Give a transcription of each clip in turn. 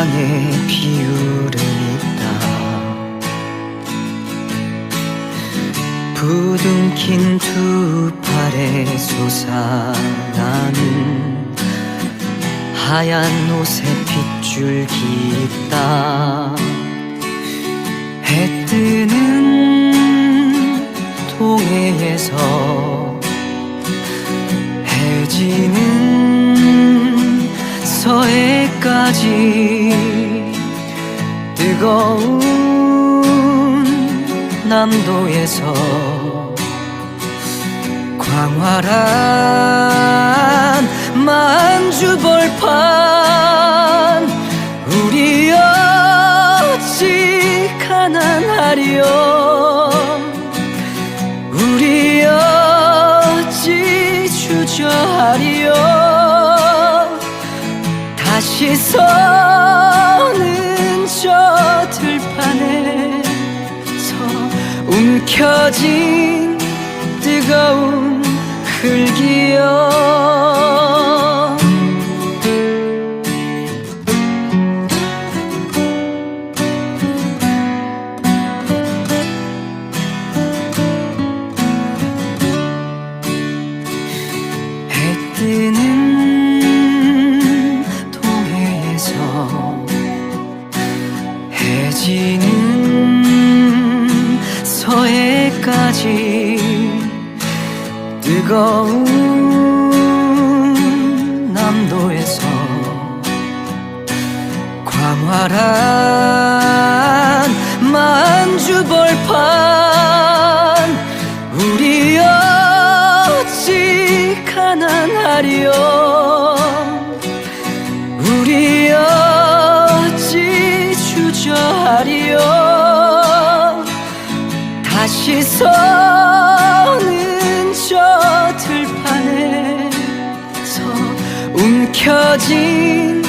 이 땅에 비율은 있다. 부둥킨 두 팔에 솟아나는 하얀 옷에 핏줄기 있다. 해 뜨는 동해에서 해지는 서해까지 뜨거운 남도에서 광활한 만주벌판 우리 어찌 가난하리요. 우리 어찌 주저하리요 다시 서는 저 들판에서 움켜진 뜨거운 흙이여 뜨거운 남도에서 광활한 만주벌판 우리 어찌 가난하리요 우리 어찌 주저하리요 다시 서는 저 들판에서 움켜진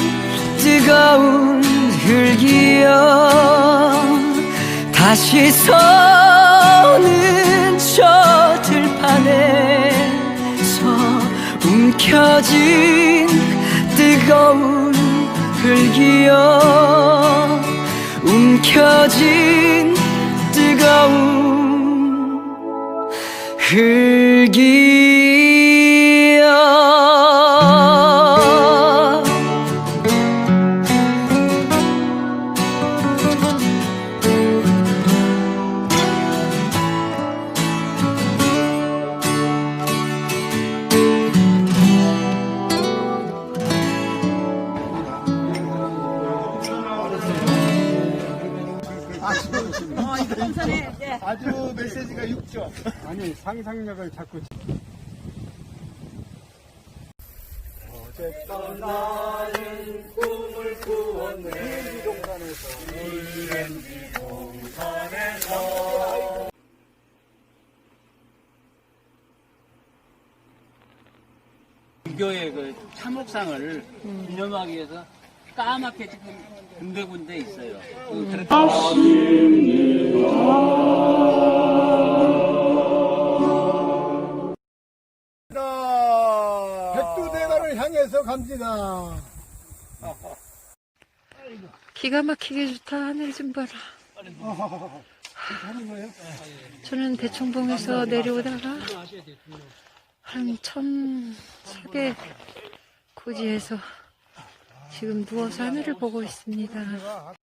뜨거운 흙이여. 다시 서는 저 들판에서 움켜진 뜨거운 흙이여. 움켜진 뜨거운 흙이 아주 메시지가 육죠. 아니 상상력을 자꾸 어제 떠나는 꿈을 꾸었네. 동산에서. 동산에서. 유교의 그 참혹상을 기념하기 위해서 까맣게 지금 군데군데 있어요. 그 백두대간을 향해서 갑니다. 기가 막히게 좋다. 하늘 좀 봐라. 저는 대청봉에서 내려오다가 한1400 고지에서 지금 누워서 하늘을 보고 있습니다.